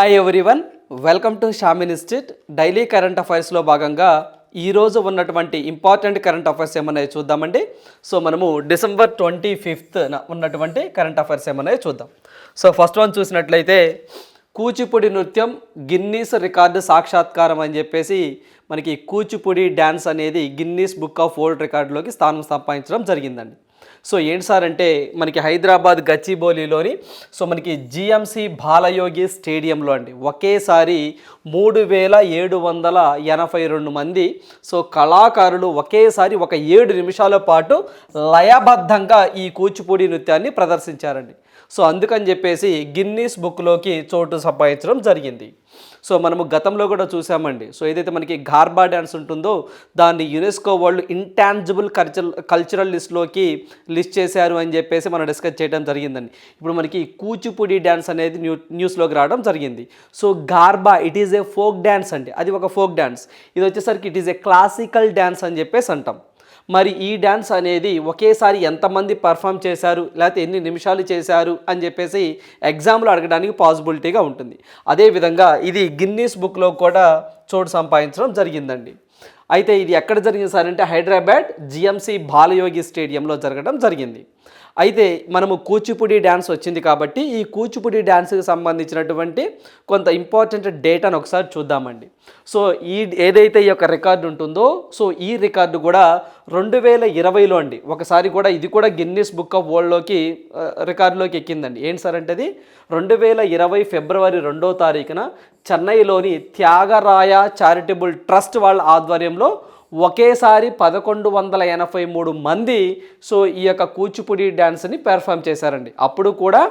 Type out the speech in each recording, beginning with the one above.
Hi everyone welcome to Shamin institute daily current అఫైర్స్లో భాగంగా ఈరోజు ఉన్నటువంటి ఇంపార్టెంట్ కరెంట్ అఫైర్స్ ఏమన్నాయి చూద్దామండి. సో మనము డిసెంబర్ ట్వంటీ ఫిఫ్త్ ఉన్నటువంటి కరెంట్ అఫైర్స్ ఏమన్నాయి చూద్దాం. సో ఫస్ట్ వన్ చూసినట్లయితే కూచిపూడి నృత్యం గిన్నీస్ రికార్డు సాక్షాత్కారం అని చెప్పేసి మనకి కూచిపూడి డ్యాన్స్ అనేది గిన్నీస్ బుక్ ఆఫ్ వరల్డ్ రికార్డులోకి స్థానం సంపాదించడం జరిగిందండి. సో ఏంటి సార్ అంటే మనకి హైదరాబాద్ గచ్చిబౌలిలోని సో మనకి జిఎంసి బాలయోగి స్టేడియంలో అండి. ఒకేసారి మూడు వేల ఏడు వందల ఎనభై రెండు మంది సో కళాకారులు ఒకేసారి ఒక ఏడు నిమిషాల పాటు లయబద్ధంగా ఈ కూచిపూడి నృత్యాన్ని ప్రదర్శించారండి. సో అందుకని చెప్పేసి గిన్నీస్ బుక్లోకి చోటు సంపాదించడం జరిగింది. సో మనము గతంలో కూడా చూసామండి. సో ఏదైతే మనకి గార్బా డ్యాన్స్ ఉంటుందో దాన్ని యునెస్కో వాళ్ళు ఇంటాంజిబుల్ కల్చరల్ కల్చరల్ లిస్ట్లోకి లిస్ట్ చేశారు అని చెప్పేసి మనం డిస్కస్ చేయడం జరిగిందండి. ఇప్పుడు మనకి కూచిపూడి డ్యాన్స్ అనేది న్యూ న్యూస్లోకి రావడం జరిగింది. So garba it is a folk dance అండి. అది ఒక ఫోక్ డ్యాన్స్ ఇది వచ్చేసరికి it is a classical dance అని చెప్పేసి అంటాం. మరి ఈ డ్యాన్స్ అనేది ఒకేసారి ఎంతమంది పర్ఫామ్ చేశారు లేకపోతే ఎన్ని నిమిషాలు చేశారు అని చెప్పేసి ఎగ్జామ్లో అడగడానికి పాసిబిలిటీగా ఉంటుంది. అదేవిధంగా ఇది గిన్నీస్ బుక్లో కూడా చోటు సంపాదించడం జరిగిందండి. అయితే ఇది ఎక్కడ జరిగింది సార్ అంటే హైదరాబాద్ జిఎంసి బాలయోగి స్టేడియంలో జరగడం జరిగింది. అయితే మనము కూచిపూడి డ్యాన్స్ వచ్చింది కాబట్టి ఈ కూచిపూడి డ్యాన్స్కి సంబంధించినటువంటి కొంత ఇంపార్టెంట్ డేటాను ఒకసారి చూద్దామండి. సో ఈ ఏదైతే ఈ యొక్క రికార్డు ఉంటుందో సో ఈ రికార్డు కూడా రెండు వేల ఇరవైలో అండి. ఒకసారి కూడా ఇది కూడా గిన్నీస్ బుక్ ఆఫ్ వరల్డ్లోకి రికార్డులోకి ఎక్కిందండి. ఏంటి సార్ అంటే అది? రెండు వేల ఇరవై ఫిబ్రవరి రెండో తారీఖున చెన్నైలోని త్యాగరాయ చారిటబుల్ ట్రస్ట్ వాళ్ళ ఆధ్వర్యంలో ఒకేసారి పదకొండు వందల ఎనభై మూడు మంది సో ఈ యొక్క కూచిపూడి డ్యాన్స్ని పెర్ఫామ్ చేశారండి. అప్పుడు కూడా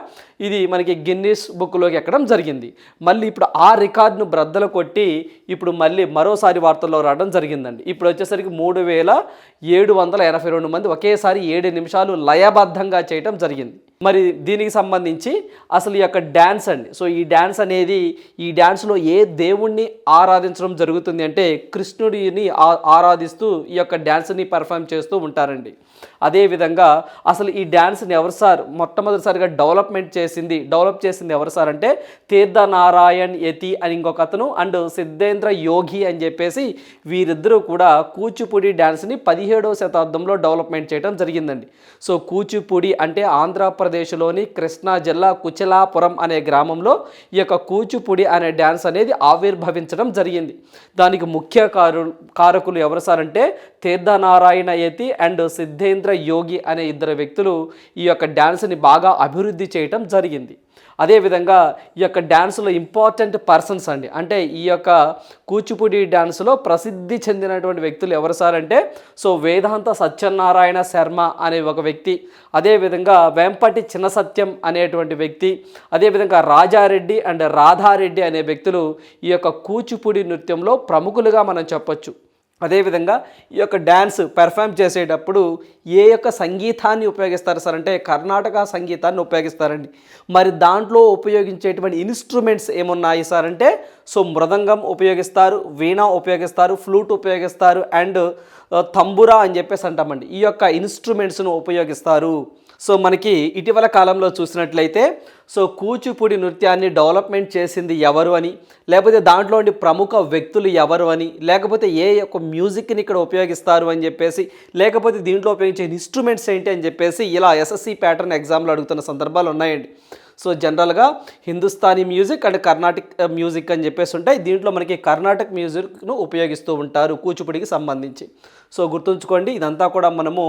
ఇది మనకి గిన్నీస్ బుక్లోకి ఎక్కడం జరిగింది. మళ్ళీ ఇప్పుడు ఆ రికార్డును బ్రద్దలు కొట్టి ఇప్పుడు మళ్ళీ మరోసారి వార్తల్లో రావడం జరిగిందండి. ఇప్పుడు వచ్చేసరికి మూడు వేల ఏడు వందల ఎనభై రెండు మంది ఒకేసారి ఏడు నిమిషాలు లయబద్ధంగా చేయటం జరిగింది. మరి దీనికి సంబంధించి అసలు ఈ యొక్క డ్యాన్స్ అండి. సో ఈ డ్యాన్స్ అనేది ఈ డ్యాన్స్లో ఏ దేవుణ్ణి ఆరాధించడం జరుగుతుంది అంటే కృష్ణుడిని ఆరాధిస్తూ ఈ యొక్క డ్యాన్స్ని పర్ఫామ్ చేస్తూ ఉంటారండి. అదేవిధంగా అసలు ఈ డ్యాన్స్ని ఎవరు సార్? మొట్టమొదటిసారిగా డెవలప్మెంట్ చేసింది డెవలప్ చేసింది ఎవరు సార్ అంటే తీర్థ నారాయణ్ యతి అని ఇంకొక అతను అండ్ సిద్ధేంద్ర యోగి అని చెప్పేసి వీరిద్దరూ కూడా కూచిపూడి డ్యాన్స్ని పదిహేడవ శతాబ్దంలో డెవలప్మెంట్ చేయడం జరిగిందండి. సో కూచిపూడి అంటే ఆంధ్రప్రదేశ్లోని కృష్ణా జిల్లా కుచిలాపురం అనే గ్రామంలో ఈ యొక్క కూచిపూడి అనే డ్యాన్స్ అనేది ఆవిర్భవించడం జరిగింది. దానికి ముఖ్య కారు కారకులు ఎవరు సార్ అంటే తీర్థనారాయణ యతి అండ్ సిద్ధేంద్ర యోగి అనే ఇద్దరు వ్యక్తులు ఈ యొక్క డ్యాన్స్ని బాగా అభివృద్ధి చేయటం జరిగింది. అదేవిధంగా ఈ యొక్క డ్యాన్స్లో ఇంపార్టెంట్ పర్సన్స్ అండి. అంటే ఈ యొక్క కూచిపూడి డ్యాన్స్లో ప్రసిద్ధి చెందినటువంటి వ్యక్తులు ఎవరు సార్ అంటే సో వేదాంత సత్యనారాయణ శర్మ అనే ఒక వ్యక్తి అదేవిధంగా వెంపటి చిన్న సత్యం అనేటువంటి వ్యక్తి అదేవిధంగా రాజారెడ్డి అండ్ రాధారెడ్డి అనే వ్యక్తులు ఈ యొక్క కూచిపూడి నృత్యంలో ప్రముఖులుగా మనం చెప్పొచ్చు. అదేవిధంగా ఈ యొక్క డ్యాన్స్ పెర్ఫామ్ చేసేటప్పుడు ఏ యొక్క సంగీతాన్ని ఉపయోగిస్తారు సార్? అంటే కర్ణాటక సంగీతాన్ని ఉపయోగిస్తారండి. మరి దాంట్లో ఉపయోగించేటువంటి ఇన్స్ట్రుమెంట్స్ ఏమున్నాయి సార్ అంటే సో మృదంగం ఉపయోగిస్తారు వీణ ఉపయోగిస్తారు ఫ్లూట్ ఉపయోగిస్తారు అండ్ తంబురా అని చెప్పేసి అంటామండి. ఈ యొక్క ఇన్స్ట్రుమెంట్స్ను ఉపయోగిస్తారు. సో మనకి ఇటీవల కాలంలో చూసినట్లయితే సో కూచిపూడి నృత్యాన్ని డెవలప్మెంట్ చేసింది ఎవరు అని లేకపోతే దాంట్లో ప్రముఖ వ్యక్తులు ఎవరు అని లేకపోతే ఏ యొక్క మ్యూజిక్ని ఇక్కడ ఉపయోగిస్తారు అని చెప్పేసి లేకపోతే దీంట్లో ఉపయోగించే ఇన్స్ట్రుమెంట్స్ ఏంటి అని చెప్పేసి ఇలా ఎస్ఎస్సి ప్యాటర్న్ ఎగ్జామ్లో అడుగుతున్న సందర్భాలు ఉన్నాయండి. సో జనరల్గా Hindustani music and Carnatic music అని చెప్పేసి ఉంటాయి. దీంట్లో మనకి కర్ణాటక మ్యూజిక్ను ఉపయోగిస్తూ ఉంటారు కూచిపూడికి సంబంధించి. సో గుర్తుంచుకోండి ఇదంతా కూడా మనము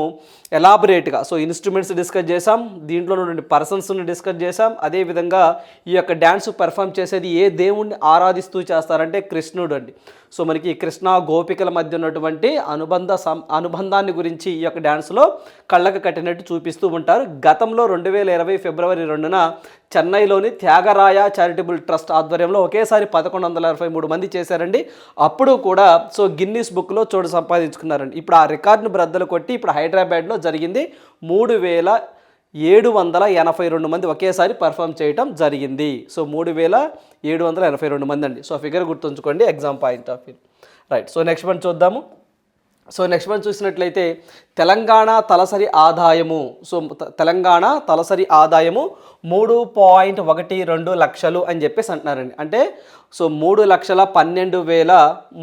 ఎలాబరేట్గా సో ఇన్స్ట్రుమెంట్స్ డిస్కస్ చేసాం దీంట్లో నుండి పర్సన్స్ని డిస్కస్ చేసాం అదేవిధంగా ఈ యొక్క డ్యాన్స్ పెర్ఫామ్ చేసేది ఏ దేవుణ్ణి ఆరాధిస్తూ చేస్తారంటే కృష్ణుడు అండి. సో మనకి కృష్ణ గోపికల మధ్య ఉన్నటువంటి అనుబంధ సం అనుబంధాన్ని గురించి ఈ యొక్క డ్యాన్స్లో కళ్ళకు కట్టినట్టు చూపిస్తూ ఉంటారు. గతంలో రెండు వేల ఇరవై ఫిబ్రవరి రెండున చెన్నైలోని త్యాగరాయ చారిటబుల్ ట్రస్ట్ ఆధ్వర్యంలో ఒకేసారి పదకొండు వందల ఇరవై మూడు మంది చేశారండి. అప్పుడు కూడా సో గిన్నీస్ బుక్లో చోటు సంపాదించుకున్నారండి. ఇప్పుడు ఆ రికార్డును బ్రద్దలు కొట్టి ఇప్పుడు హైదరాబాద్లో జరిగింది మూడు వేల ఏడు వందల ఎనభై రెండు మంది ఒకేసారి పర్ఫామ్ చేయటం జరిగింది. సో మూడు వేల ఏడు వందల ఎనభై రెండు మంది అండి. సో ఫిగర్ గుర్తుంచుకోండి exam point of view. Right so next one చూద్దాము. సో నెక్స్ట్ మనం చూసినట్లయితే తెలంగాణ తలసరి ఆదాయము సో తెలంగాణ తలసరి ఆదాయము మూడు పాయింట్ ఒకటి రెండు లక్షలు అని చెప్పేసి అంటున్నారండి. అంటే సో మూడు లక్షల పన్నెండు వేల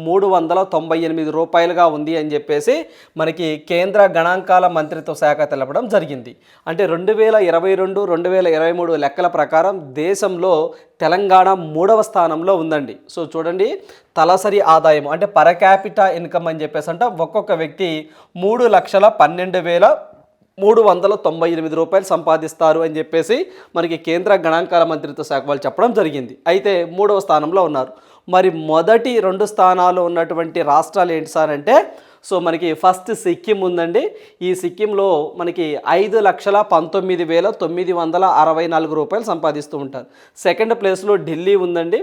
మూడు వందల తొంభై ఎనిమిది రూపాయలుగా ఉంది అని చెప్పేసి మనకి కేంద్ర గణాంకాల మంత్రిత్వ శాఖ తెలపడం జరిగింది. అంటే రెండు వేల ఇరవై రెండు రెండు వేల ఇరవై మూడు లెక్కల ప్రకారం దేశంలో తెలంగాణ మూడవ స్థానంలో ఉందండి. సో చూడండి తలసరి ఆదాయం అంటే పర్ క్యాపిటా ఇన్కమ్ అని చెప్పేసి అంటే ఒక్కొక్క వ్యక్తి మూడు లక్షల పన్నెండు వేల మూడు వందల తొంభై ఎనిమిది రూపాయలు సంపాదిస్తారు అని చెప్పేసి మనకి కేంద్ర గణాంకాల మంత్రిత్వ శాఖ వాళ్ళు చెప్పడం జరిగింది. అయితే మూడవ స్థానంలో ఉన్నారు. మరి మొదటి రెండు స్థానాలు ఉన్నటువంటి రాష్ట్రాలు ఏంటి సార్ అంటే సో మనకి ఫస్ట్ సిక్కిం ఉందండి. ఈ సిక్కింలో మనకి ఐదు లక్షల పంతొమ్మిది వేల తొమ్మిది వందల అరవై నాలుగు రూపాయలు సంపాదిస్తూ ఉంటారు. సెకండ్ ప్లేస్లో ఢిల్లీ ఉందండి.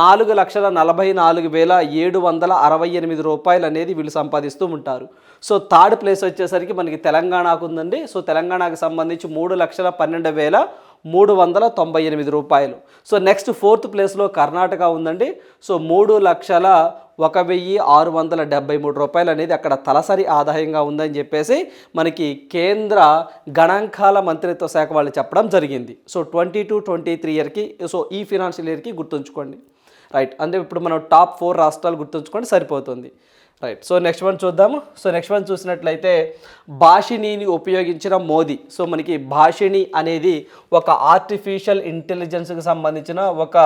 నాలుగు లక్షల నలభై నాలుగు వేల ఏడు వందల అరవై ఎనిమిది రూపాయలు అనేది వీళ్ళు సంపాదిస్తూ ఉంటారు. సో థర్డ్ ప్లేస్ వచ్చేసరికి మనకి తెలంగాణకు ఉందండి. సో తెలంగాణకు సంబంధించి మూడు లక్షల పన్నెండు వేల మూడు వందల తొంభై ఎనిమిది రూపాయలు. సో నెక్స్ట్ ఫోర్త్ ప్లేస్లో కర్ణాటక ఉందండి. సో మూడు లక్షల ఒక వెయ్యి ఆరు వందల డెబ్బై మూడు రూపాయలు అనేది అక్కడ తలసరి ఆదాయంగా ఉందని చెప్పేసి మనకి కేంద్ర గణాంకాల మంత్రిత్వ శాఖ వాళ్ళు చెప్పడం జరిగింది. So twenty two twenty three ఇయర్కి సో ఈ ఫినాన్షియల్ ఇయర్కి గుర్తుంచుకోండి. రైట్. అంటే ఇప్పుడు మనం టాప్ ఫోర్ రాష్ట్రాలు గుర్తుంచుకోండి సరిపోతుంది. రైట్. సో నెక్స్ట్ వన్ చూద్దాము. సో నెక్స్ట్ వన్ చూసినట్లయితే భాషిణిని ఉపయోగించిన మోదీ. సో మనకి భాషిణి అనేది ఒక ఆర్టిఫిషియల్ ఇంటెలిజెన్స్కి సంబంధించిన ఒక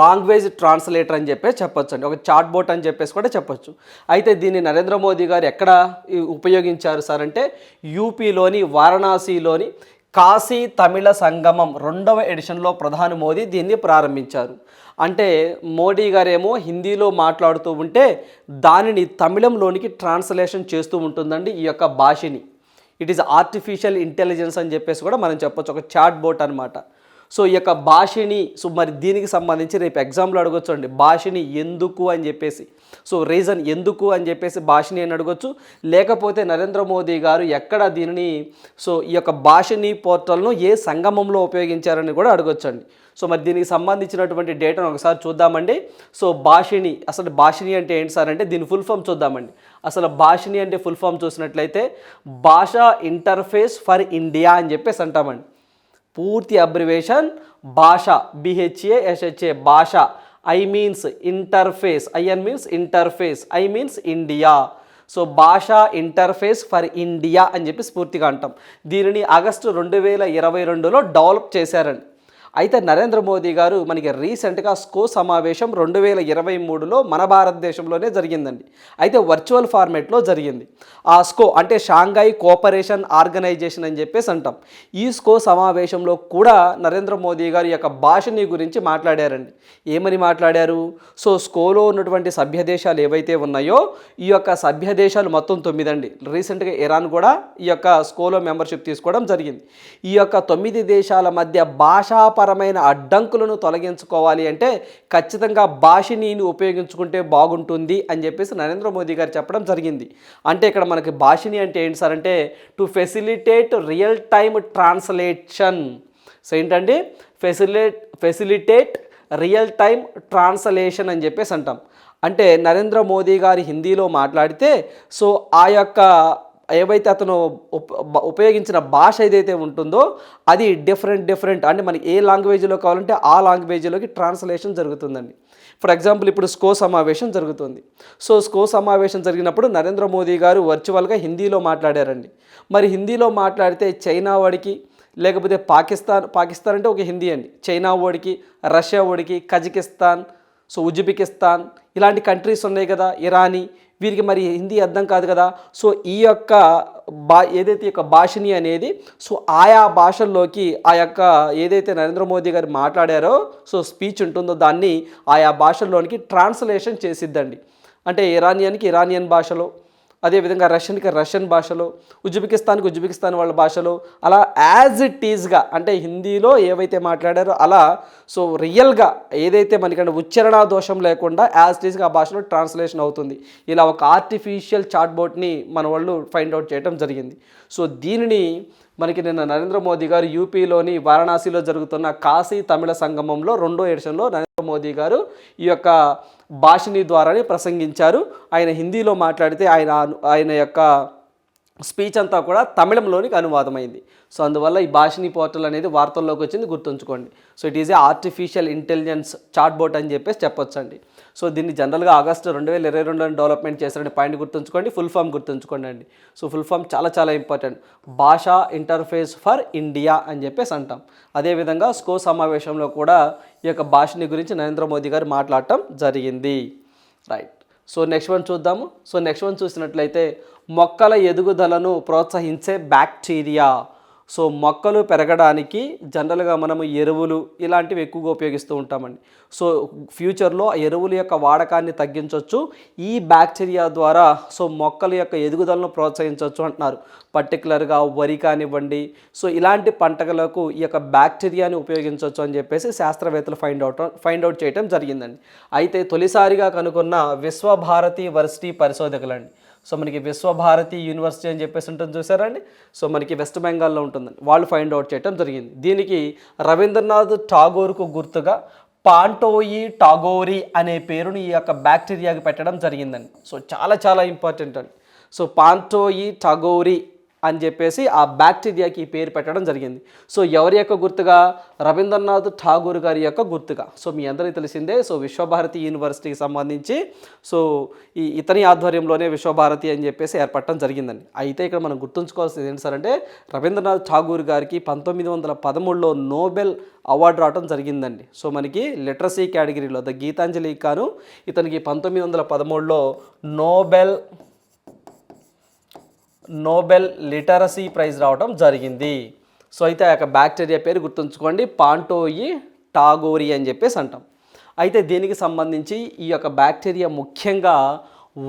లాంగ్వేజ్ ట్రాన్స్లేటర్ అని చెప్పేసి చెప్పొచ్చు అండి ఒక చాట్ బోట్ అని చెప్పేసి కూడా చెప్పొచ్చు. అయితే దీన్ని నరేంద్ర మోదీ గారు ఎక్కడ ఉపయోగించారు సార్ అంటే యూపీలోని వారణాసిలోని కాశీ తమిళ సంగమం రెండవ ఎడిషన్లో ప్రధాని మోదీ దీన్ని ప్రారంభించారు. అంటే మోడీ గారేమో హిందీలో మాట్లాడుతూ ఉంటే దానిని తమిళంలోనికి ట్రాన్స్లేషన్ చేస్తూ ఉంటుందండి ఈ యొక్క భాషని. ఇట్ ఈస్ ఆర్టిఫిషియల్ ఇంటెలిజెన్స్ అని చెప్పేసి కూడా మనం చెప్పొచ్చు. ఒక చాట్ బోట్ అనమాట సో ఈ యొక్క భాషని సో మరి దీనికి సంబంధించి రేపు ఎగ్జామ్లో అడగొచ్చు అండి. భాషని ఎందుకు అని చెప్పేసి. సో రీజన్ ఎందుకు అని చెప్పేసి భాషని అని అడగొచ్చు. లేకపోతే నరేంద్ర మోదీ గారు ఎక్కడ దీనిని సో ఈ యొక్క భాషని పోర్టల్ను ఏ సంగమంలో ఉపయోగించారని కూడా అడగొచ్చు అండి. సో మరి దీనికి సంబంధించినటువంటి డేటాను ఒకసారి చూద్దామండి. సో భాషిణి అసలు భాషిణి అంటే ఏంటి సార్ అంటే దీని ఫుల్ ఫామ్ చూద్దామండి. అసలు భాషిణి అంటే ఫుల్ ఫామ్ చూసినట్లయితే భాషా ఇంటర్ఫేస్ ఫర్ ఇండియా అని చెప్పేసి అంటామండి. పూర్తి అబ్రివేషన్ భాష B H A S H A భాష. I means interface I N means interface I means India so భాషా ఇంటర్ఫేస్ ఫర్ ఇండియా అని చెప్పి స్ఫూర్తిగా అంటాం. దీనిని ఆగస్టు రెండు వేల ఇరవై రెండులో డెవలప్ చేశారండి. అయితే నరేంద్ర మోదీ గారు మనకి రీసెంట్గా స్కో సమావేశం రెండు వేల ఇరవై మూడులో మన భారతదేశంలోనే జరిగిందండి. అయితే వర్చువల్ ఫార్మేట్లో జరిగింది. ఆ స్కో అంటే షాంఘై కోఆపరేషన్ ఆర్గనైజేషన్ అని చెప్పేసి అంటాం. ఈ స్కో సమావేశంలో కూడా నరేంద్ర మోదీ గారు ఈ యొక్క భాషని గురించి మాట్లాడారండి. ఏమని మాట్లాడారు? సో స్కోలో ఉన్నటువంటి సభ్య దేశాలు ఏవైతే ఉన్నాయో ఈ యొక్క సభ్య దేశాలు మొత్తం తొమ్మిదండి. రీసెంట్గా ఇరాన్ కూడా ఈ యొక్క స్కోలో మెంబర్షిప్ తీసుకోవడం జరిగింది. ఈ యొక్క తొమ్మిది దేశాల మధ్య భాషాపరమైన అడ్డంకులను తొలగించుకోవాలి అంటే ఖచ్చితంగా భాషని ఉపయోగించుకుంటే బాగుంటుంది అని చెప్పేసి నరేంద్ర మోదీ గారు చెప్పడం జరిగింది. అంటే ఇక్కడ మనకి భాషని అంటే ఏంటి సార్ అంటే to facilitate real time translation so ఏంటంటే facilitate facilitate real time translation అని చెప్పేసి అంటాం. అంటే నరేంద్ర మోదీ గారి హిందీలో మాట్లాడితే సో ఆ యొక్క ఏవైతే అతను ఉపయోగించిన భాష ఏదైతే ఉంటుందో అది డిఫరెంట్ డిఫరెంట్ అంటే మనకి ఏ లాంగ్వేజ్లో కావాలంటే ఆ లాంగ్వేజ్లోకి ట్రాన్స్లేషన్ జరుగుతుందండి. ఫర్ ఎగ్జాంపుల్ ఇప్పుడు స్కో సమావేశం జరుగుతుంది. సో స్కో సమావేశం జరిగినప్పుడు నరేంద్ర మోదీ గారు వర్చువల్గా హిందీలో మాట్లాడారండి. మరి హిందీలో మాట్లాడితే చైనా వాడికి లేకపోతే పాకిస్తాన్ పాకిస్తాన్ అంటే ఒక హిందీ అండి. చైనా ఓడికి రష్యా ఓడికి కజకిస్తాన్ సో ఉజ్బెకిస్తాన్ ఇలాంటి కంట్రీస్ ఉన్నాయి కదా ఇరానీ వీరికి మరి హిందీ అర్థం కాదు కదా. సో ఈ యొక్క బా ఏదైతే యొక్క భాషని అనేది సో ఆయా భాషల్లోకి ఆ యొక్క ఏదైతే నరేంద్ర మోదీ గారు మాట్లాడారో సో స్పీచ్ ఉంటుందో దాన్ని ఆయా భాషల్లోనికి ట్రాన్స్లేషన్ చేసిద్దండి. అంటే ఇరానియన్కి ఇరానియన్ భాషలో అదేవిధంగా రష్యన్కి రష్యన్ భాషలో ఉజ్బెకిస్తాన్కి ఉజ్బెకిస్తాన్ వాళ్ళ భాషలో అలా యాజ్ ఇట్ ఈజ్గా అంటే హిందీలో ఏవైతే మాట్లాడారో అలా సో రియల్గా ఏదైతే మనకంటే ఉచ్చారణ దోషం లేకుండా యాజ్ ఇట్ ఈజ్గా ఆ భాషలో ట్రాన్స్లేషన్ అవుతుంది. ఇలా ఒక ఆర్టిఫిషియల్ చాట్ బోట్ని మన వాళ్ళు ఫైండ్ అవుట్ చేయడం జరిగింది. సో దీనిని మనకి నిన్న నరేంద్ర మోదీ గారు యూపీలోని వారణాసిలో జరుగుతున్న కాశీ తమిళ సంగమంలో రెండో ఎడిషన్లో నరేంద్ర మోదీ గారు ఈ యొక్క భాషని ద్వారానే ప్రసంగించారు. ఆయన హిందీలో మాట్లాడితే ఆయన ఆయన యొక్క స్పీచ్ అంతా కూడా తమిళంలోనికి అనువాదమైంది. సో అందువల్ల ఈ భాషని పోర్టల్ అనేది వార్తల్లోకి వచ్చింది గుర్తుంచుకోండి. So it is a artificial intelligence chatbot అని చెప్పేసి చెప్పొచ్చండి. సో దీన్ని జనరల్గా ఆగస్టు రెండు వేల ఇరవై రెండులో డెవలప్మెంట్ చేశారని పాయింట్ గుర్తుంచుకోండి ఫుల్ ఫామ్ గుర్తుంచుకోండి అండి. సో ఫుల్ ఫామ్ చాలా చాలా ఇంపార్టెంట్. భాష ఇంటర్ఫేస్ ఫర్ ఇండియా అని చెప్పేసి అంటాం. అదేవిధంగా స్కో సమావేశంలో కూడా ఈ యొక్క భాషని గురించి నరేంద్ర మోదీ గారు మాట్లాడటం జరిగింది. రైట్. సో నెక్స్ట్ వన్ చూద్దాము. సో నెక్స్ట్ వన్ చూసినట్లయితే మొక్కల ఎదుగుదలను ప్రోత్సహించే బ్యాక్టీరియా. సో మొక్కలు పెరగడానికి జనరల్గా మనము ఎరువులు ఇలాంటివి ఎక్కువగా ఉపయోగిస్తూ ఉంటామండి. సో ఫ్యూచర్లో ఆ ఎరువుల యొక్క వాడకాన్ని తగ్గించవచ్చు ఈ బ్యాక్టీరియా ద్వారా సో మొక్కల యొక్క ఎదుగుదలను ప్రోత్సహించవచ్చు అంటున్నారు. పర్టికులర్గా వరి కానివ్వండి సో ఇలాంటి పంటలకు ఈ యొక్క బ్యాక్టీరియాని ఉపయోగించవచ్చు అని చెప్పేసి శాస్త్రవేత్తలు ఫైండ్ అవుట్ ఫైండ్ అవుట్ చేయడం జరిగిందండి. అయితే తొలిసారిగా కనుగొన్న విశ్వభారతి వర్సిటీ పరిశోధకులండి సో మనకి విశ్వభారతి యూనివర్సిటీ అని చెప్పేసి ఉంటుంది చూసారండి సో మనకి వెస్ట్ బెంగాల్లో ఉంటుందండి. వాళ్ళు ఫైండ్ అవుట్ చేయడం జరిగింది. దీనికి రవీంద్రనాథ్ ఠాగూర్కు గుర్తుగా పాంటోయి టాగోరి అనే పేరుని ఈ యొక్క బ్యాక్టీరియాకి పెట్టడం జరిగిందండి. సో చాలా చాలా ఇంపార్టెంట్ అండి. సో పాంటోయి టాగోరి అని చెప్పేసి ఆ బ్యాక్టీరియాకి పేరు పెట్టడం జరిగింది. సో ఎవరి యొక్క గుర్తుగా? రవీంద్రనాథ్ ఠాగూర్ గారి యొక్క గుర్తుగా. సో మీ అందరికీ తెలిసిందే. సో విశ్వభారతి యూనివర్సిటీకి సంబంధించి సో ఈ ఇతని ఆధ్వర్యంలోనే విశ్వభారతి అని చెప్పేసి ఏర్పడటం జరిగిందండి. అయితే ఇక్కడ మనం గుర్తుంచుకోవాల్సింది ఏంటి సార్ అంటే రవీంద్రనాథ్ ఠాగూర్ గారికి పంతొమ్మిది వందల పదమూడులో నోబెల్ అవార్డు రావడం జరిగిందండి. సో మనకి లిటరసీ కేటగిరీలో ద గీతాంజలి కాను ఇతనికి పంతొమ్మిది వందల పదమూడులో నోబెల్ నోబెల్ లిటరసీ ప్రైజ్ రావడం జరిగింది. సో అయితే ఆ యొక్క బ్యాక్టీరియా పేరు గుర్తుంచుకోండి పాంటోయి టాగోరి అని చెప్పేసి అంటాం. అయితే దీనికి సంబంధించి ఈ యొక్క బ్యాక్టీరియా ముఖ్యంగా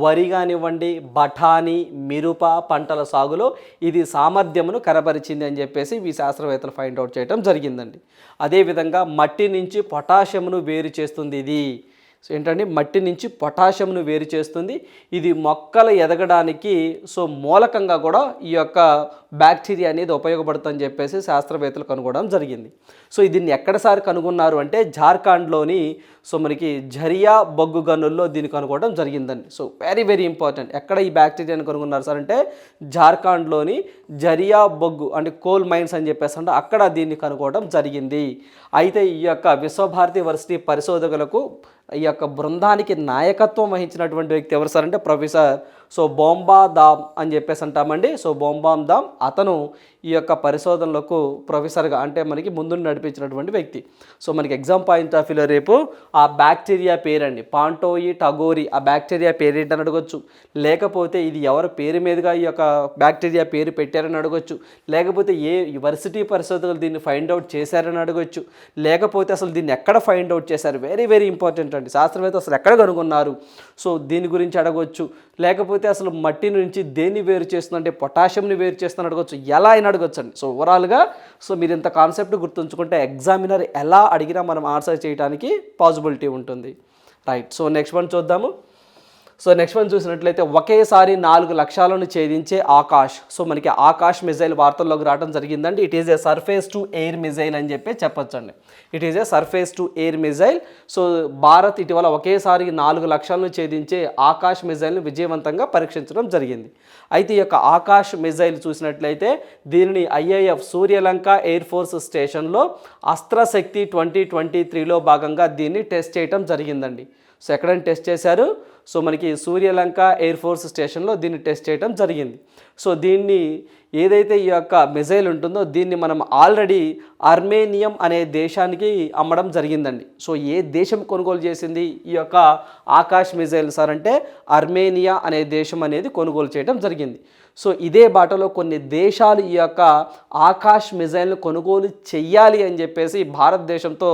వరి కానివ్వండి బఠానీ మిరప పంటల సాగులో ఇది సామర్థ్యమును కనబరిచింది అని చెప్పేసి ఈ శాస్త్రవేత్తలు ఫైండ్ అవుట్ చేయడం జరిగిందండి. అదేవిధంగా మట్టి నుంచి పొటాషియంను వేరు చేస్తుంది ఇది. సో ఏంటంటే మట్టి నుంచి పొటాషియంను వేరు చేస్తుంది. ఇది మొక్కలు ఎదగడానికి సో మూలకంగా కూడా ఈ యొక్క బ్యాక్టీరియా అనేది ఉపయోగపడుతుందని చెప్పేసి శాస్త్రవేత్తలు కనుగొనడం జరిగింది. సో దీన్ని ఎక్కడసారి కనుగొన్నారు అంటే జార్ఖండ్లోని సో మనకి జరియా బొగ్గు గనుల్లో దీన్ని కనుగొనడం జరిగిందండి. సో వెరీ వెరీ ఇంపార్టెంట్ ఎక్కడ ఈ బ్యాక్టీరియాని కనుగొన్నారు సార్ అంటే జార్ఖండ్లోని జరియా బొగ్గు అంటే కోల్ మైన్స్ అని చెప్పేసి అంటే అక్కడ దీన్ని కనుగొనడం జరిగింది. అయితే ఈ యొక్క విశ్వభారతి వర్సిటీ పరిశోధకులకు ఈ యొక్క బృందానికి నాయకత్వం వహించినటువంటి వ్యక్తి ఎవరు సార్ అంటే ప్రొఫెసర్ సో బొంబా దామ్ అని చెప్పేసి అంటామండి. సో బొంబామ్ దామ్ అతను ఈ యొక్క పరిశోధనలకు ప్రొఫెసర్గా అంటే మనకి ముందు నడిపించినటువంటి వ్యక్తి. సో మనకి ఎగ్జామ్ పాయింట్ ఆఫ్ వ్యూలో రేపు ఆ బ్యాక్టీరియా పేరండి. పాంటోయి టగోరి ఆ బ్యాక్టీరియా పేరు ఏంటని అడగొచ్చు. లేకపోతే ఇది ఎవరి పేరు మీదుగా ఈ యొక్క బ్యాక్టీరియా పేరు పెట్టారని అడగొచ్చు. లేకపోతే ఏ యూనివర్సిటీ పరిశోధకులు దీన్ని ఫైండ్ అవుట్ చేశారని అడగొచ్చు. లేకపోతే అసలు దీన్ని ఎక్కడ ఫైండ్ అవుట్ చేశారు? వెరీ వెరీ ఇంపార్టెంట్ అండి. శాస్త్రవేత్త అసలు ఎక్కడ కనుగొన్నారు? సో దీని గురించి అడగొచ్చు. లేకపోతే అసలు మట్టి నుంచి దేన్ని వేరు చేస్తుందంటే పొటాషియంని వేరు చేస్తుందని అడగచ్చు. ఎలా అయినా అడగొచ్చండి. సో ఓవరాల్గా సో మీరు ఇంత కాన్సెప్ట్ గుర్తుంచుకుంటే ఎగ్జామినర్ ఎలా అడిగినా మనం ఆన్సర్ చేయడానికి పాసిబిలిటీ ఉంటుంది. రైట్. సో నెక్స్ట్ వన్ చూద్దాము. సో నెక్స్ట్ వన్ చూసినట్లయితే ఒకేసారి నాలుగు లక్ష్యాలను ఛేదించే ఆకాష్. సో మనకి ఆకాష్ మిజైల్ వార్తల్లోకి రావడం జరిగిందండి. It is a surface to air missile అని చెప్పి చెప్పొచ్చండి. It is a surface to air missile so Bharat ఇటీవల ఒకేసారి నాలుగు లక్ష్యాలను ఛేదించే ఆకాష్ మిజైల్ను విజయవంతంగా పరీక్షించడం జరిగింది. అయితే ఈ యొక్క ఆకాష్ మిజైల్ చూసినట్లయితే దీనిని ఐఏఎఫ్ సూర్యలంక ఎయిర్ ఫోర్స్ స్టేషన్లో అస్త్రశక్తి ట్వంటీ ట్వంటీ త్రీలో భాగంగా దీన్ని టెస్ట్ చేయడం జరిగిందండి. సో ఎక్కడైనా టెస్ట్ చేశారు? సో మనకి సూర్యలంక ఎయిర్ ఫోర్స్ స్టేషన్లో దీన్ని టెస్ట్ చేయడం జరిగింది. సో దీన్ని ఏదైతే ఈ యొక్క మిజైల్ ఉంటుందో దీన్ని మనం ఆల్రెడీ అర్మేనియం అనే దేశానికి అమ్మడం జరిగిందండి. సో ఏ దేశం కొనుగోలు చేసింది ఈ యొక్క ఆకాశ్ మిజైల్ సార్ అంటే అర్మేనియా అనే దేశం అనేది కొనుగోలు చేయడం జరిగింది. సో ఇదే బాటలో కొన్ని దేశాలు ఈ యొక్క ఆకాశ్ మిజైల్ను కొనుగోలు చెయ్యాలి అని చెప్పేసి భారతదేశంతో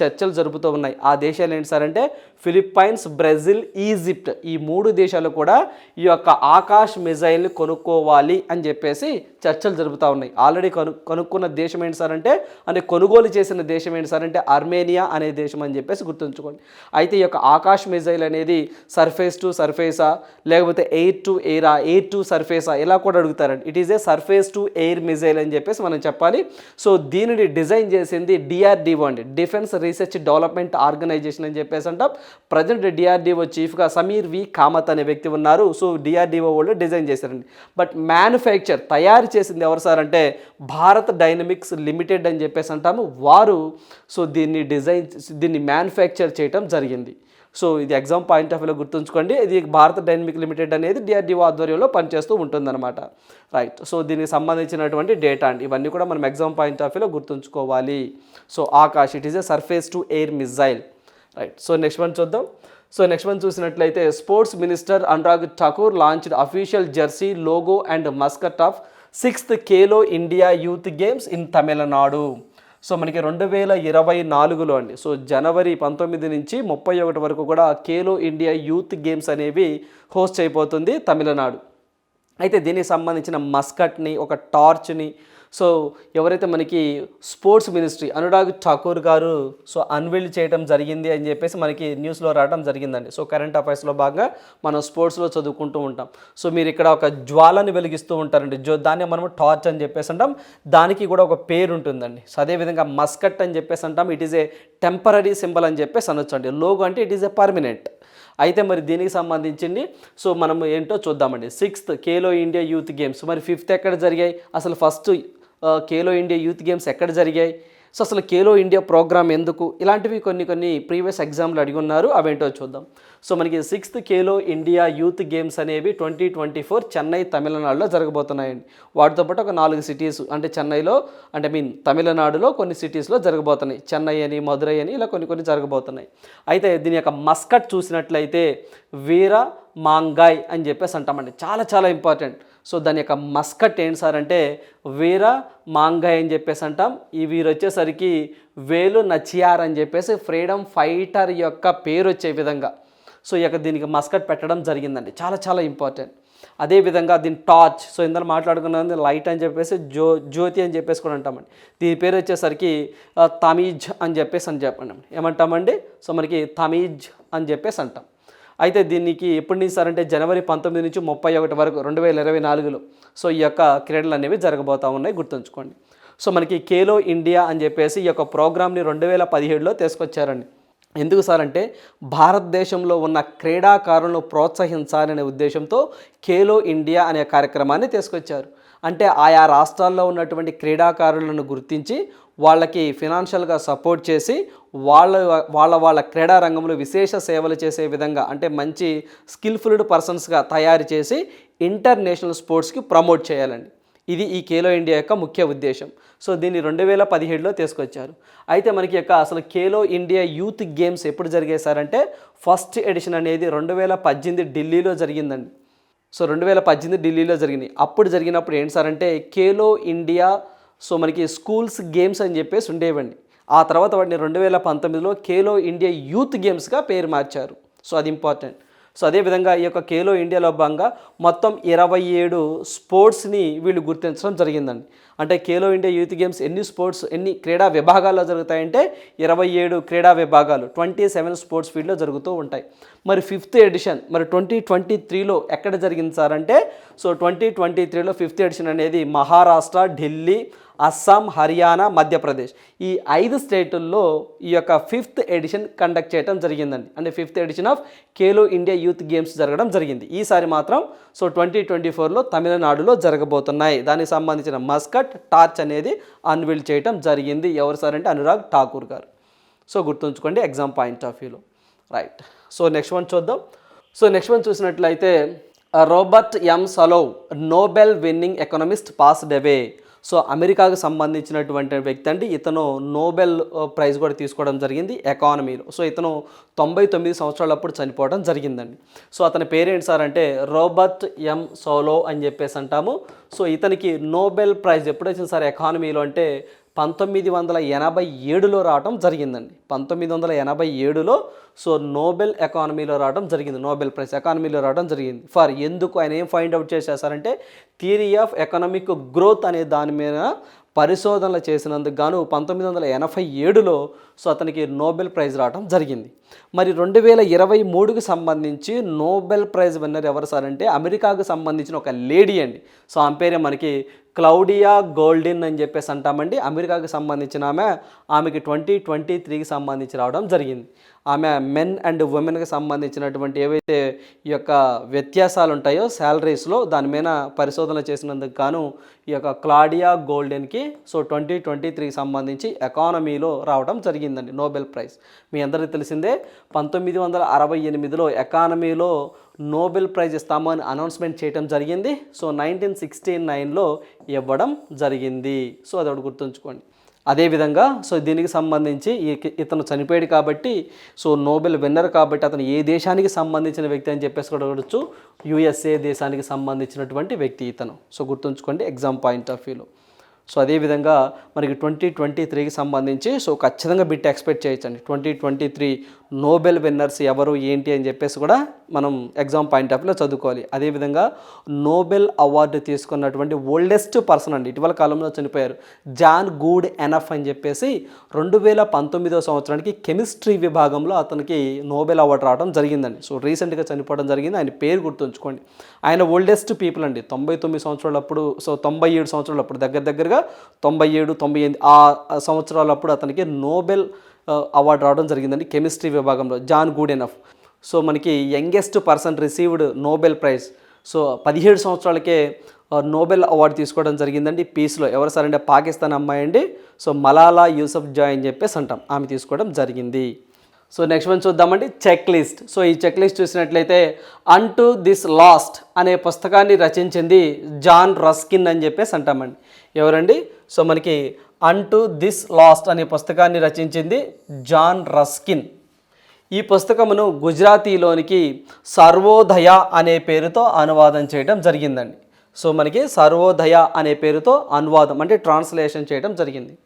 చర్చలు జరుపుతూ ఉన్నాయి. ఆ దేశాలు ఏంటి సార్ అంటే ఫిలిప్పైన్స్ బ్రెజిల్ ఈజిప్ట్ ఈ మూడు దేశాలు కూడా ఈ యొక్క ఆకాశ్ మిజైల్ని కొనుక్కోవాలి అని చెప్పేసి చర్చలు జరుపుతూ ఉన్నాయి. ఆల్రెడీ కొను కొనుక్కున్న దేశం ఏంటి సార్ అంటే అంటే కొనుగోలు చేసిన దేశం ఏంటి సార్ అంటే అర్మేనియా అనే దేశం అని చెప్పేసి గుర్తుంచుకోండి. అయితే ఈ యొక్క ఆకాశ్ మిజైల్ అనేది సర్ఫేస్ టు సర్ఫేసా లేకపోతే ఎయిర్ టు ఎయిరా ఎయిర్ టు సర్ఫేసా ఇలా కూడా అడుగుతారండి. It is a surface to air missile అని చెప్పేసి మనం చెప్పాలి. సో దీనిని డిజైన్ చేసింది డిఆర్డిఓ అండి. డిఫెన్స్ రీసెర్చ్ డెవలప్మెంట్ ఆర్గనైజేషన్ అని చెప్పేసి అంటాం. ప్రజెంట్ డిఆర్డీఓ చీఫ్గా సమీర్ వి కామత్ అనే వ్యక్తి ఉన్నారు. సో డిఆర్డీఓ వాళ్ళు డిజైన్ చేశారండి. బట్ మ్యానుఫ్యాక్చర్ తయారు చేసింది ఎవరు సార్ అంటే భారత్ డైనమిక్స్ లిమిటెడ్ అని చెప్పేసి అంటాము. వారు సో దీన్ని డిజైన్ దీన్ని మ్యానుఫ్యాక్చర్ చేయటం జరిగింది. సో ఇది ఎగ్జామ్ పాయింట్ ఆఫ్ వ్యూలో గుర్తుంచుకోండి. ఇది భారత డైనమిక్ లిమిటెడ్ అనేది డిఆర్డిఓ ఆధ్వర్యంలో పనిచేస్తూ ఉంటుందన్నమాట. రైట్. సో దీనికి సంబంధించినటువంటి డేటా అండి. ఇవన్నీ కూడా మనం ఎగ్జామ్ పాయింట్ ఆఫ్ వ్యూలో గుర్తుంచుకోవాలి. So Akash it is a surface to air missile. Right so next one చూద్దాం. సో నెక్స్ట్ వన్ చూసినట్లయితే sports minister Anurag Thakur launched official jersey logo and mascot of sixth Khelo India youth games in Tamil Nadu so మనకి రెండు వేల ఇరవై నాలుగులో అండి. So జనవరి పంతొమ్మిది నుంచి ముప్పై ఒకటి వరకు కూడా ఖేలో ఇండియా యూత్ గేమ్స్ అనేవి హోస్ట్ అయిపోతుంది తమిళనాడు. అయితే దీనికి సంబంధించిన మస్కట్ని ఒక టార్చ్ని సో ఎవరైతే మనకి స్పోర్ట్స్ మినిస్ట్రీ అనురాగ్ ఠాకూర్ గారు సో అన్వీల్ చేయడం జరిగింది అని చెప్పేసి మనకి న్యూస్లో రావడం జరిగిందండి. సో కరెంట్ అఫైర్స్లో భాగంగా మనం స్పోర్ట్స్లో చదువుకుంటూ ఉంటాం. సో మీరు ఇక్కడ ఒక జ్వాలని వెలిగిస్తూ ఉంటారండి. జో దాన్ని మనం టార్చ్ అని చెప్పేసి అంటాం. దానికి కూడా ఒక పేరు ఉంటుందండి. సో అదేవిధంగా మస్కట్ అని చెప్పేసి అంటాం. It is a temporary symbol అని చెప్పేసి అనొచ్చండి. లోగో అంటే ఇట్ ఈస్ ఏ పర్మనెంట్ అయితే మరి దీనికి సంబంధించింది సో మనం ఏంటో చూద్దామండి. Sixth Khelo India youth games మరి ఫిఫ్త్ ఎక్కడ జరిగాయి? అసలు first Khelo India youth games ఎక్కడ జరిగాయి? సో అసలు కేలో ఇండియా ప్రోగ్రామ్ ఎందుకు? ఇలాంటివి కొన్ని కొన్ని ప్రీవియస్ ఎగ్జామ్లు అడిగి ఉన్నారు. అవేంటో చూద్దాం. సో మనకి sixth Khelo India youth games అనేవి ట్వంటీ ట్వంటీ ఫోర్ చెన్నై తమిళనాడులో జరగబోతున్నాయండి. వాటితో పాటు ఒక నాలుగు సిటీస్ అంటే చెన్నైలో అంటే మీన్ తమిళనాడులో కొన్ని సిటీస్లో జరగబోతున్నాయి. చెన్నై అని మధురై అని ఇలా కొన్ని కొన్ని జరగబోతున్నాయి. అయితే దీని యొక్క మస్కట్ చూసినట్లయితే వీర మాంగాయ్ అని చెప్పేసి అంటామండి. చాలా చాలా ఇంపార్టెంట్. సో దాని యొక్క మస్కట్ ఏంటి సార్ అంటే వీర మాంగాయ్ అని చెప్పేసి అంటాం. ఈ వీరు వచ్చేసరికి వేలు నచియార్ అని చెప్పేసి ఫ్రీడమ్ ఫైటర్ యొక్క పేరు వచ్చే విధంగా. సో ఈ యొక్క దీనికి మస్కట్ పెట్టడం జరిగిందండి. చాలా చాలా ఇంపార్టెంట్. అదేవిధంగా దీని టార్చ్ సో ఇందులో మాట్లాడుకున్నది లైట్ అని చెప్పేసి జ్యో జ్యోతి అని చెప్పేసి కూడా అంటామండి. దీని పేరు వచ్చేసరికి తమీజ్ అని చెప్పేసి అని చెప్పండి. ఏమంటామండి? సో మనకి తమీజ్ అని చెప్పేసి అంటాం. అయితే దీనికి ఎప్పటి నుంచి సార్ అంటే జనవరి పంతొమ్మిది నుంచి ముప్పై ఒకటి వరకు రెండు వేల ఇరవై నాలుగులో. సో ఈ యొక్క క్రీడలు అనేవి జరగబోతూ ఉన్నాయి గుర్తుంచుకోండి. సో మనకి ఖేలో ఇండియా అని చెప్పేసి ఈ యొక్క ప్రోగ్రామ్ని రెండు వేల పదిహేడులో తీసుకొచ్చారండి. ఎందుకు సార్ అంటే భారతదేశంలో ఉన్న క్రీడాకారులను ప్రోత్సహించాలనే ఉద్దేశంతో ఖేలో ఇండియా అనే కార్యక్రమాన్ని తీసుకొచ్చారు. అంటే ఆయా రాష్ట్రాల్లో ఉన్నటువంటి క్రీడాకారులను గుర్తించి వాళ్ళకి ఫినాన్షియల్గా సపోర్ట్ చేసి వాళ్ళ వాళ్ళ వాళ్ళ క్రీడా రంగంలో విశేష సేవలు చేసే విధంగా అంటే మంచి స్కిల్ఫుల్డ్ పర్సన్స్గా తయారు చేసి ఇంటర్నేషనల్ స్పోర్ట్స్కి ప్రమోట్ చేయాలండి. ఇది ఈ ఖేలో ఇండియా యొక్క ముఖ్య ఉద్దేశం. సో దీన్ని రెండు వేల పదిహేడులో తీసుకొచ్చారు. అయితే మనకి యొక్క అసలు ఖేలో ఇండియా యూత్ గేమ్స్ ఎప్పుడు జరిగాయి సార్ అంటే ఫస్ట్ ఎడిషన్ అనేది రెండు వేల పద్దెనిమిది ఢిల్లీలో జరిగిందండి. సో రెండు వేల పద్దెనిమిది ఢిల్లీలో జరిగింది అప్పుడు జరిగినప్పుడు ఏంటి సార్ అంటే ఖేలో ఇండియా సో మనకి స్కూల్స్ గేమ్స్ అని చెప్పేసి ఉండేవండి. ఆ తర్వాత వాటిని రెండు వేల పంతొమ్మిదిలో ఖేలో ఇండియా యూత్ గేమ్స్గా పేరు మార్చారు. సో అది ఇంపార్టెంట్. సో అదేవిధంగా ఈ యొక్క ఖేలో ఇండియాలో భాగంగా మొత్తం ఇరవై ఏడు స్పోర్ట్స్ని వీళ్ళు గుర్తించడం జరిగిందండి. అంటే ఖేలో ఇండియా యూత్ గేమ్స్ ఎన్ని స్పోర్ట్స్ ఎన్ని క్రీడా విభాగాల్లో జరుగుతాయంటే ఇరవై ఏడు క్రీడా విభాగాలు ట్వంటీ సెవెన్ స్పోర్ట్స్ ఫీల్డ్లో జరుగుతూ ఉంటాయి. మరి ఫిఫ్త్ ఎడిషన్ మరి ట్వంటీ ట్వంటీ త్రీలో ఎక్కడ జరిగింది సార్ అంటే సో ట్వంటీ ట్వంటీ త్రీలో ఫిఫ్త్ ఎడిషన్ అనేది మహారాష్ట్ర ఢిల్లీ అస్సాం హర్యానా మధ్యప్రదేశ్. ఈ ఐదు స్టేటుల్లో ఈ యొక్క ఫిఫ్త్ ఎడిషన్ కండక్ట్ చేయడం జరిగిందండి. అంటే fifth edition of Khelo India youth games జరగడం జరిగింది. ఈసారి మాత్రం సో ట్వంటీ ట్వంటీ ఫోర్లో తమిళనాడులో జరగబోతున్నాయి. దానికి సంబంధించిన మస్కట్ టార్చ్ అనేది అన్వీల్ చేయడం జరిగింది. ఎవరు సార్ అంటే అనురాగ్ ఠాకూర్ గారు. సో గుర్తుంచుకోండి ఎగ్జామ్ పాయింట్ ఆఫ్ వ్యూలో. రైట్. సో నెక్స్ట్ వన్ చూద్దాం. సో నెక్స్ట్ వన్ చూసినట్లయితే Robert M Solow Nobel winning economist passed away so అమెరికాకు సంబంధించినటువంటి వ్యక్తి అండి. ఇతను నోబెల్ ప్రైజ్ uh, కూడా తీసుకోవడం జరిగింది ఎకానమీలో సో ఇతను తొంభై తొమ్మిది సంవత్సరాలప్పుడు చనిపోవడం జరిగిందండి. సో అతని పేరేంటి సార్ అంటే రోబర్ట్ ఎం సోలో అని చెప్పేసి అంటాము. సో ఇతనికి నోబెల్ ప్రైజ్ ఎప్పుడు వచ్చింది సార్ ఎకానమీలో అంటే పంతొమ్మిది వందల ఎనభై ఏడులో రావటం జరిగిందండి. పంతొమ్మిది వందల ఎనభై ఏడులో సో నోబెల్ ఎకానమీలో రావడం జరిగింది. నోబెల్ ప్రైజ్ ఎకానమీలో రావడం జరిగింది. ఫర్ ఎందుకు ఆయన ఏం ఫైండ్ అవుట్ చేసేసారంటే థియరీ ఆఫ్ ఎకనామిక్ గ్రోత్ అనే దాని మీద పరిశోధనలు చేసినందుకు గాను పంతొమ్మిది వందల ఎనభై ఏడులో సో అతనికి నోబెల్ ప్రైజ్ రావడం జరిగింది. మరి రెండు వేల ఇరవై మూడుకు సంబంధించి నోబెల్ ప్రైజ్ విన్నర్ ఎవరు సార్ అంటే అమెరికాకు సంబంధించిన ఒక లేడీ అండి. సో ఆమె పేరే మనకి క్లౌడియా గోల్డిన్ అని చెప్పేసి అంటామండి. అమెరికాకి సంబంధించిన ఆమె ఆమెకి ట్వంటీ ట్వంటీ త్రీకి సంబంధించి రావడం జరిగింది. ఆమె మెన్ అండ్ ఉమెన్కి సంబంధించినటువంటి ఏవైతే ఈ యొక్క వ్యత్యాసాలు ఉంటాయో శాలరీస్లో దాని మీద పరిశోధన చేసినందుకు గాను ఈ యొక్క క్లాడియా గోల్డెన్కి సో ట్వంటీ ట్వంటీ త్రీకి సంబంధించి ఎకానమీలో రావడం జరిగిందండి నోబెల్ ప్రైజ్. మీ అందరికీ తెలిసిందే పంతొమ్మిది వందల అరవై ఎనిమిదిలో ఎకానమీలో నోబెల్ ప్రైజ్ ఇస్తామని అనౌన్స్మెంట్ చేయడం జరిగింది. సో నైన్టీన్ సిక్స్టీ నైన్లో ఇవ్వడం జరిగింది. సో అది ఒకటి గుర్తుంచుకోండి. అదేవిధంగా సో దీనికి సంబంధించి ఇతను చనిపోయాడు కాబట్టి సో నోబెల్ విన్నర్ కాబట్టి అతను ఏ దేశానికి సంబంధించిన వ్యక్తి అని చెప్పేసి కూడా చూడవచ్చు యుఎస్ఏ దేశానికి సంబంధించినటువంటి వ్యక్తి ఇతను. సో గుర్తుంచుకోండి ఎగ్జామ్ పాయింట్ ఆఫ్ వ్యూలో సో అదేవిధంగా మనకి ట్వంటీ ట్వంటీ త్రీకి సంబంధించి సో ఖచ్చితంగా బిట్ ఎక్స్పెక్ట్ చేయొచ్చండి. Twenty twenty three Nobel winners ఎవరు ఏంటి అని చెప్పేసి కూడా మనం ఎగ్జామ్ పాయింట్ ఆఫ్ వ్యూలో చదువుకోవాలి. అదేవిధంగా నోబెల్ అవార్డు తీసుకున్నటువంటి ఓల్డెస్ట్ పర్సన్ అండి ఇటీవల కాలంలో చనిపోయారు జాన్ గూడ్ ఎనఫ్ అని చెప్పేసి రెండు వేల పంతొమ్మిదో సంవత్సరానికి కెమిస్ట్రీ విభాగంలో అతనికి నోబెల్ అవార్డు రావడం జరిగిందండి. సో రీసెంట్గా చనిపోవడం జరిగింది ఆయన పేరు గుర్తుంచుకోండి. ఆయన ఓల్డెస్ట్ పీపుల్ అండి తొంభై తొమ్మిది సంవత్సరాలప్పుడు సో తొంభై ఏడు సంవత్సరాలప్పుడు దగ్గర దగ్గరగా తొంభై ఏడు తొంభై ఎనిమిది ఆ సంవత్సరాలప్పుడు అతనికి నోబెల్ అవార్డు రావడం జరిగిందండి. కెమిస్ట్రీ విభాగంలో. జాన్ గుడ్ ఎనఫ్ సో మనకి youngest person received Nobel prize so పదిహేడు సంవత్సరాలకే నోబెల్ అవార్డు తీసుకోవడం జరిగిందండి. పీస్లో ఎవరు సార్ అంటే పాకిస్తాన్ అమ్మాయి అండి. సో మలాలా యూసఫ్ జాయ్ అని చెప్పేసి అంటాం. ఆమె తీసుకోవడం జరిగింది. సో నెక్స్ట్ వన్ చూద్దామండి. చెక్ లిస్ట్ సో ఈ చెక్ లిస్ట్ చూసినట్లయితే అన్ టు దిస్ లాస్ట్ అనే పుస్తకాన్ని రచించింది జాన్ రస్కిన్ అని చెప్పేసి అంటామండి. ఎవరండి? సో మనకి అన్ టు దిస్ లాస్ట్ అనే పుస్తకాన్ని రచించింది జాన్ రస్కిన్. ఈ పుస్తకమును గుజరాతీలోనికి సర్వోదయ అనే పేరుతో అనువాదం చేయడం జరిగిందండి. సో మనకి సర్వోదయ అనే పేరుతో అనువాదం అంటే ట్రాన్స్లేషన్ చేయడం జరిగింది.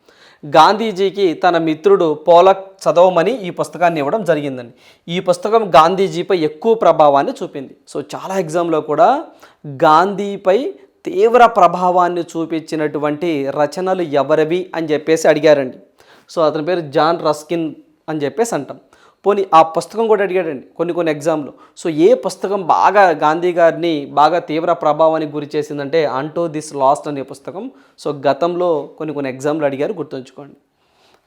గాంధీజీకి తన మిత్రుడు పోలక్ చదవమని ఈ పుస్తకాన్ని ఇవ్వడం జరిగిందండి. ఈ పుస్తకం గాంధీజీపై ఎక్కువ ప్రభావాన్ని చూపింది. సో చాలా ఎగ్జామ్లో కూడా గాంధీపై తీవ్ర ప్రభావాన్ని చూపించినటువంటి రచనలు ఎవరివి అని చెప్పేసి అడిగారండి. సో అతని పేరు జాన్ రస్కిన్ అని చెప్పేసి అంటాం. పోనీ ఆ పుస్తకం కూడా అడిగాడండి కొన్ని కొన్ని ఎగ్జామ్లు. సో ఏ పుస్తకం బాగా గాంధీ గారిని బాగా తీవ్ర ప్రభావానికి గురి చేసిందంటే అంటో దిస్ లాస్ట్ అనే పుస్తకం. సో గతంలో కొన్ని కొన్ని ఎగ్జామ్లు అడిగారు గుర్తుంచుకోండి.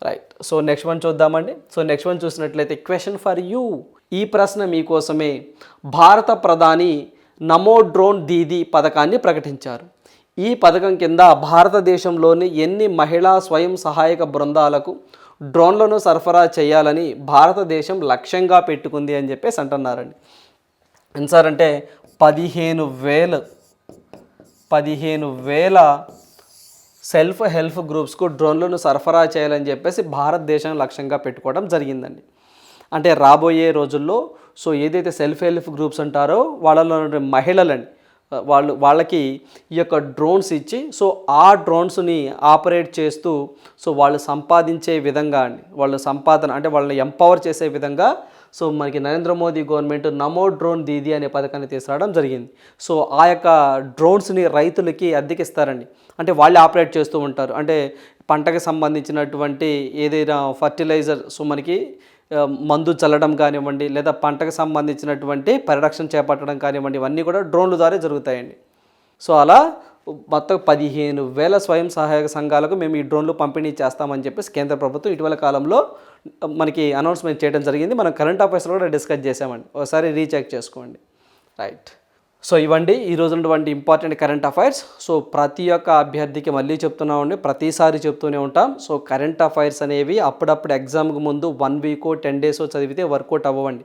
రైట్. సో నెక్స్ట్ వన్ చూద్దామండి. సో నెక్స్ట్ వన్ చూసినట్లయితే క్వశ్చన్ ఫర్ యూ. ఈ ప్రశ్న మీకోసమే. భారత ప్రధాని నమో డ్రోన్ దీదీ పథకాన్ని ప్రకటించారు. ఈ పథకం కింద భారతదేశంలోని ఎన్ని మహిళా స్వయం సహాయక బృందాలకు డ్రోన్లను సరఫరా చేయాలని భారతదేశం లక్ష్యంగా పెట్టుకుంది అని చెప్పేసి అంటున్నారండి. ఎంత సార్ అంటే పదిహేను వేలు పదిహేను వేల సెల్ఫ్ హెల్ప్ గ్రూప్స్కు డ్రోన్లను సరఫరా చేయాలని చెప్పేసి భారతదేశం లక్ష్యంగా పెట్టుకోవడం జరిగిందండి. అంటే రాబోయే రోజుల్లో సో ఏదైతే సెల్ఫ్ హెల్ప్ గ్రూప్స్ అంటారో వాళ్ళలో మహిళలని వాళ్ళు వాళ్ళకి ఈ యొక్క డ్రోన్స్ ఇచ్చి సో ఆ డ్రోన్స్ని ఆపరేట్ చేస్తూ సో వాళ్ళు సంపాదించే విధంగా వాళ్ళ సంపాదన అంటే వాళ్ళని ఎంపవర్ చేసే విధంగా సో మనకి నరేంద్ర మోదీ గవర్నమెంట్ నమో డ్రోన్ దీది అనే పథకాన్ని తీసుకురావడం జరిగింది. సో ఆ యొక్క డ్రోన్స్ని రైతులకి అద్దెకిస్తారండి. అంటే వాళ్ళు ఆపరేట్ చేస్తూ ఉంటారు. అంటే పంటకి సంబంధించినటువంటి ఏదైనా ఫర్టిలైజర్ సో మనకి మందు చల్లడం కానివ్వండి లేదా పంటకు సంబంధించినటువంటి పరిరక్షణ చేపట్టడం కానివ్వండి ఇవన్నీ కూడా డ్రోన్ల ద్వారా జరుగుతాయండి. సో అలా మొత్తం పదిహేను వేల స్వయం సహాయక సంఘాలకు మేము ఈ డ్రోన్లు పంపిణీ చేస్తామని చెప్పేసి కేంద్ర ప్రభుత్వం ఇటీవల కాలంలో మనకి అనౌన్స్మెంట్ చేయడం జరిగింది. మనం కరెంట్ అఫైర్స్లో కూడా డిస్కస్ చేసామండి ఒకసారి రీచెక్ చేసుకోండి. రైట్. సో ఇవండి ఈ రోజు ఉన్నటువంటి ఇంపార్టెంట్ కరెంట్ అఫైర్స్ సో ప్రతి ఒక్క అభ్యర్థికి మళ్ళీ చెప్తున్నామండి ప్రతిసారి చెప్తూనే ఉంటాం. సో కరెంట్ అఫైర్స్ అనేవి అప్పుడప్పుడు ఎగ్జామ్కి ముందు వన్ వీకో టెన్ డేస్ చదివితే వర్కౌట్ అవ్వండి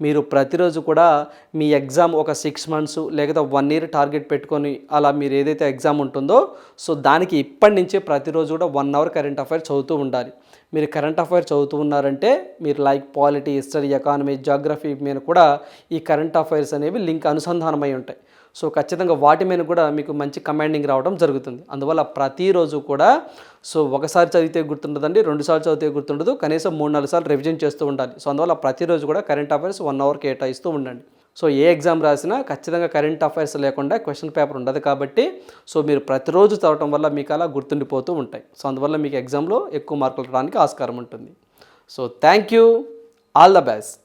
మీరు ప్రతిరోజు కూడా మీ ఎగ్జామ్ ఒక సిక్స్ మంత్స్ లేకపోతే వన్ ఇయర్ టార్గెట్ పెట్టుకొని అలా మీరు ఏదైతే ఎగ్జామ్ ఉంటుందో సో దానికి ఇప్పటి నుంచే ప్రతిరోజు కూడా వన్ అవర్ కరెంట్ అఫైర్ చదువుతూ ఉండాలి. మీరు కరెంట్ అఫైర్ చదువుతూ ఉన్నారంటే మీరు like polity history economy geography మీద కూడా ఈ కరెంట్ అఫైర్స్ అనేవి లింక్ అనుసంధానమై ఉంటాయి. సో ఖచ్చితంగా వాటి మీద కూడా మీకు మంచి కమాండింగ్ రావడం జరుగుతుంది. అందువల్ల ప్రతిరోజు కూడా సో ఒకసారి చదివితే గుర్తుండదండి రెండుసార్లు చదివితే గుర్తుండదు కనీసం మూడు నాలుగు సార్లు రివిజన్ చేస్తూ ఉండాలి. సో అందువల్ల ప్రతిరోజు కూడా కరెంట్ అఫైర్స్ వన్ అవర్ కేటాయిస్తూ ఉండండి. సో ఏ ఎగ్జామ్ రాసినా ఖచ్చితంగా కరెంట్ అఫైర్స్ లేకుండా క్వశ్చన్ పేపర్ ఉండదు కాబట్టి సో మీరు ప్రతిరోజు చదవటం వల్ల మీకు అలా గుర్తుండిపోతూ ఉంటాయి. సో అందువల్ల మీకు ఎగ్జామ్లో ఎక్కువ మార్కులు రావడానికి ఆస్కారం ఉంటుంది. So thank you all the best